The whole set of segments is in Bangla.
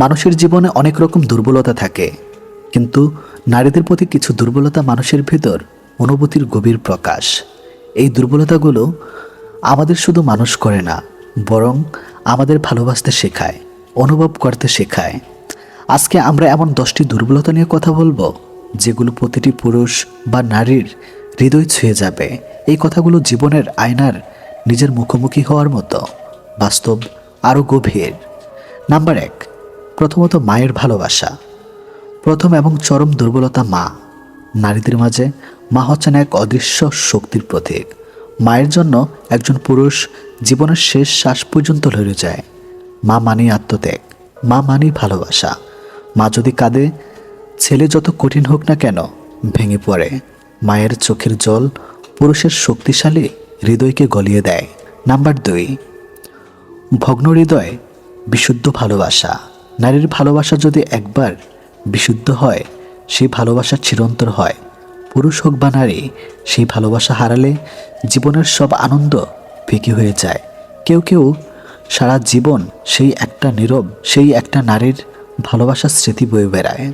মানুষের জীবনে অনেক রকম দুর্বলতা থাকে, কিন্তু নারীদের প্রতি কিছু দুর্বলতা মানুষের ভেতর অনুভূতির গভীর প্রকাশ। এই দুর্বলতাগুলো আমাদের শুধু মানুষ করে না, বরং আমাদের ভালোবাসতে শেখায়, অনুভব করতে শেখায়। আজকে আমরা এমন দশটি দুর্বলতা নিয়ে কথা বলব, যেগুলো প্রতিটি পুরুষ বা নারীর হৃদয় ছুঁয়ে যাবে। এই কথাগুলো জীবনের আয়নার নিজের মুখোমুখি হওয়ার মতো, বাস্তব, আরও গভীর। নাম্বার এক প্রথমত মায়ের ভালোবাসা, প্রথম এবং চরম দুর্বলতা মা। নারীদের মাঝে মা হচ্ছেন এক অদৃশ্য শক্তির প্রতীক। মায়ের জন্য একজন পুরুষ জীবনের শেষ শ্বাস পর্যন্ত লড়ে যায়। মা মানেই আত্মত্যাগ, মা মানেই ভালোবাসা। মা যদি কাঁদে, ছেলে যত কঠিন হোক না কেন ভেঙে পড়ে। মায়ের চোখের জল পুরুষের শক্তিশালী হৃদয়কে গলিয়ে দেয়। নাম্বার দুই, ভগ্ন হৃদয়, বিশুদ্ধ ভালোবাসা। নারীর ভালোবাসা যদি একবার বিশুদ্ধ হয়, সেই ভালোবাসা চিরন্তর হয়। পুরুষ হোক বা নারী, সেই ভালোবাসা হারালে জীবনের সব আনন্দ ফিকে হয়ে যায়। কেউ কেউ সারা জীবন সেই একটা নীরব, সেই একটা নারীর ভালোবাসার স্মৃতি বয়ে বেড়ায়।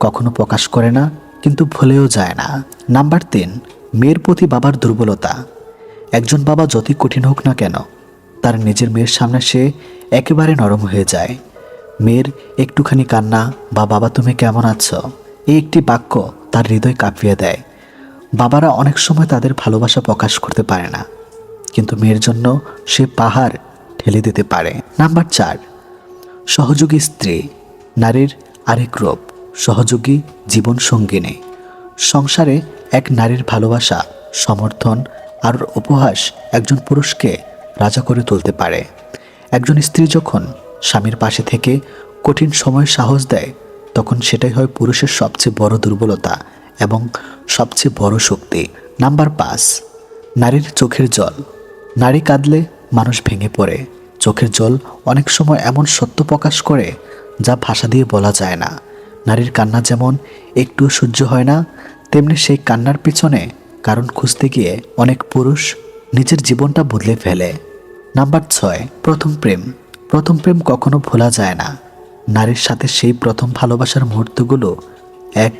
কখনো প্রকাশ করে না, কিন্তু ভুলেও যায় না। নাম্বার তিন, মেয়ের প্রতি বাবার দুর্বলতা। একজন বাবা যতই কঠিন হোক না কেন, তার নিজের মেয়ের সামনে সে একেবারে নরম হয়ে যায়। মেয়ের একটুখানি কান্না বা বাবা তুমি কেমন আছো? এই একটি বাক্য তার হৃদয় কাঁপিয়ে দেয়। বাবারা অনেক সময় তাদের ভালোবাসা প্রকাশ করতে পারে না। কিন্তু মেয়ের জন্য সে পাহাড় ঠেলে দিতে পারে। নাম্বার চার, সহযোগী স্ত্রী। নারীর আরেক রূপ, সহযোগী জীবন সঙ্গিনী। সংসারে এক নারীর ভালোবাসা, সমর্থন আর উপহাস একজন পুরুষকে রাজা করে তুলতে পারে। একজন স্ত্রী যখন স্বামীর পাশে থেকে কঠিন সময় সাহস দেয়, তখন সেটাই হয় পুরুষের সবচেয়ে বড় দুর্বলতা এবং সবচেয়ে বড় শক্তি। নাম্বার পাঁচ, নারীর চোখের জল। নারী কাঁদলে মানুষ ভেঙে পড়ে। চোখের জল অনেক সময় এমন সত্য প্রকাশ করে যা ভাষা দিয়ে বলা যায় না। নারীর কান্না যেমন একটুও সহ্য হয় না, তেমনি সেই কান্নার পিছনে কারণ খুঁজতে গিয়ে অনেক পুরুষ নিজের জীবনটা বদলে ফেলে। নাম্বার ছয়, প্রথম প্রেম। প্রথম প্রেম কখনো ভোলা যায় না। নারীর সাথে সেই প্রথম ভালোবাসার মুহূর্তগুলো এক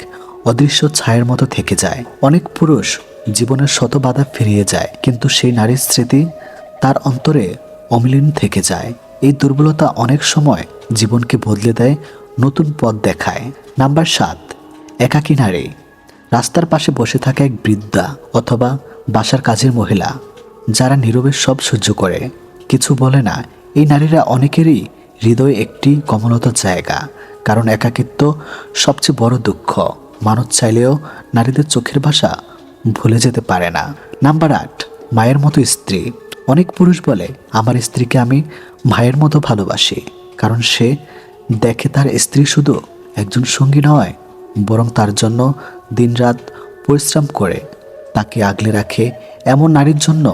অদৃশ্য ছায়ের মতো থেকে যায়। অনেক পুরুষ জীবনের শত বাধা ফিরিয়ে যায়, কিন্তু সেই নারীর স্মৃতি তার অন্তরে অমিলীন থেকে যায়। এই দুর্বলতা অনেক সময় জীবনকে বদলে দেয়, নতুন পথ দেখায়। নাম্বার সাত, একাকী নারী। রাস্তার পাশে বসে থাকা এক বৃদ্ধা অথবা বাসার কাজের মহিলা, যারা নীরবে সব সহ্য করে। কিছু বলে না এই নারীরা অনেকেরই হৃদয়ে একটি কমলতার জায়গা, কারণ একাকিত্ব সবচেয়ে বড় দুঃখ। মানুষ চাইলেও নারীদের চোখের ভাষা ভুলে যেতে পারে না। নাম্বার আট, মায়ের মতো স্ত্রী। অনেক পুরুষ বলে, আমার স্ত্রীকে আমি ভাইয়ের মতো ভালোবাসি। কারণ সে দেখে তার স্ত্রী শুধু একজন সঙ্গী নয়, বরং তার জন্য দিনরাত পরিশ্রম করে। তাকে আগলে রাখে এমন নারীর জন্য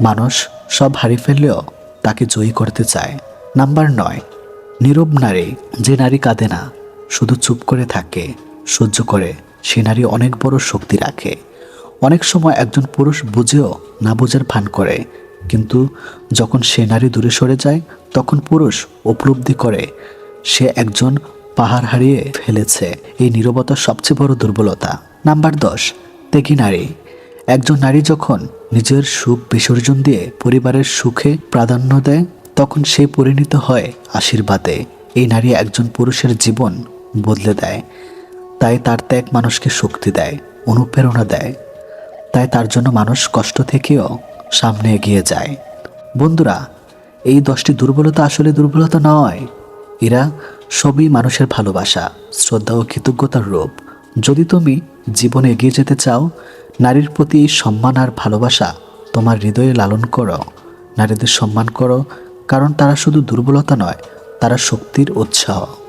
মানুষ সব হারিয়ে ফেললেও তাকে জয়ী করতে চায়। নাম্বার নয়, নীরব নারী, যে নারী কাঁদে না, শুধু চুপ করে থাকে, সহ্য করে। সে নারী অনেক বড় শক্তি রাখে। অনেক সময় একজন পুরুষ বুঝেও না বোঝার ভান করে। কিন্তু যখন সে নারী দূরে সরে যায়, তখন পুরুষ উপলব্ধি করে, সে একজন পাহাড় হারিয়ে ফেলেছে। এই নীরবতা সবচেয়ে বড় দুর্বলতা। নাম্বার দশ তেকি নারী। একজন নারী যখন নিজের সুখ বিসর্জন দিয়ে পরিবারের সুখে প্রাধান্য দেয়, তখন সে পরিণত হয় আশীর্বাদে। এই নারী একজন পুরুষের জীবন বদলে দেয়। তাই তার ত্যাগ মানুষকে শক্তি দেয়, অনুপ্রেরণা দেয়। তাই তার জন্য মানুষ কষ্ট থেকেও সামনে এগিয়ে যায়। বন্ধুরা, এই দশটি দুর্বলতা আসলে দুর্বলতা নয়। এরা সবই মানুষের ভালোবাসা, শ্রদ্ধা ও কৃতজ্ঞতার রূপ। যদি তুমি জীবনে এগিয়ে যেতে চাও নারীর প্রতি এই সম্মান আর ভালোবাসা তোমার হৃদয়ে লালন করো। নারীদের সম্মান করো, কারণ তারা শুধু দুর্বলতা নয়, তারা শক্তির উৎসাহ